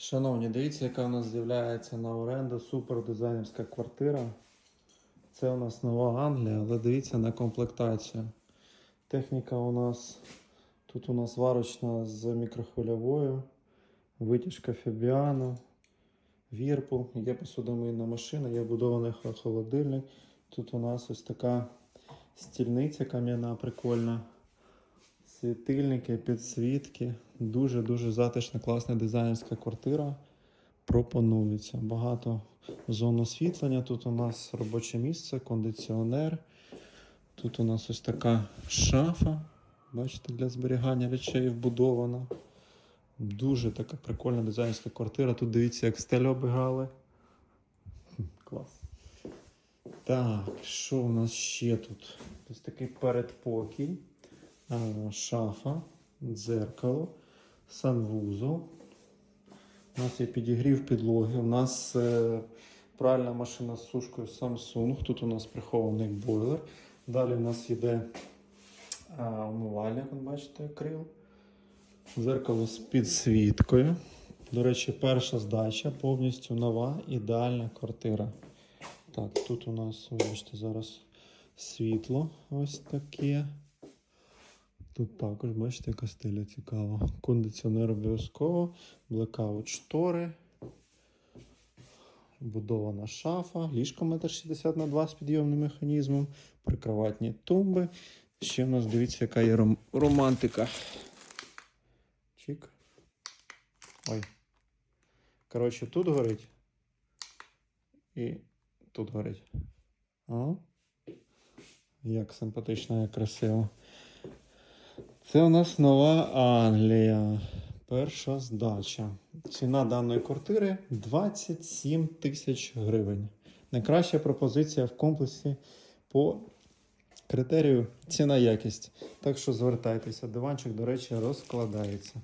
Шановні, дивіться, яка у нас з'являється на оренду супер дизайнерська квартира. Це у нас Нова Англія, але дивіться на комплектацію. Техніка у нас тут у нас варочна з мікрохвильовою, витяжка Фібіано, Вірпул, є посудомийна машина, є вбудований хо- холодильник. Тут у нас ось така стільниця кам'яна, прикольна. Світильники, підсвітки. Дуже-дуже затишна, класна дизайнерська квартира. Пропонується. Багато зон освітлення. Тут у нас робоче місце, кондиціонер. Тут у нас ось така шафа. Бачите, для зберігання речей вбудована. Дуже така прикольна дизайнерська квартира. Тут дивіться, як стелю обіграли. Клас. Так, що у нас ще тут? Ось такий передпокій, шафа, дзеркало, санвузол. У нас є підігрів підлоги. У нас е, пральна машина з сушкою Samsung. Тут у нас прихований бойлер. Далі у нас йде а, умивальник, бачите, крил. Зеркало з підсвіткою. До речі, перша здача повністю нова, ідеальна квартира. Так, тут у нас, вибачте, зараз світло ось таке. Тут також, бачите, яка стиля цікава. Кондиціонер обов'язково, блекаут штори, будована шафа, ліжко 1,60 на 2 з підйомним механізмом, прикроватні тумби. Ще в нас дивіться, яка є ром- романтика. Чик. Ой. Коротше, тут горить. І тут горить. А? Як симпатично, як красиво. Це у нас нова Англія. Перша здача. Ціна даної квартири 27 тисяч гривень. Найкраща пропозиція в комплексі по критерію ціна якість. Так що звертайтеся. Диванчик, до речі, розкладається.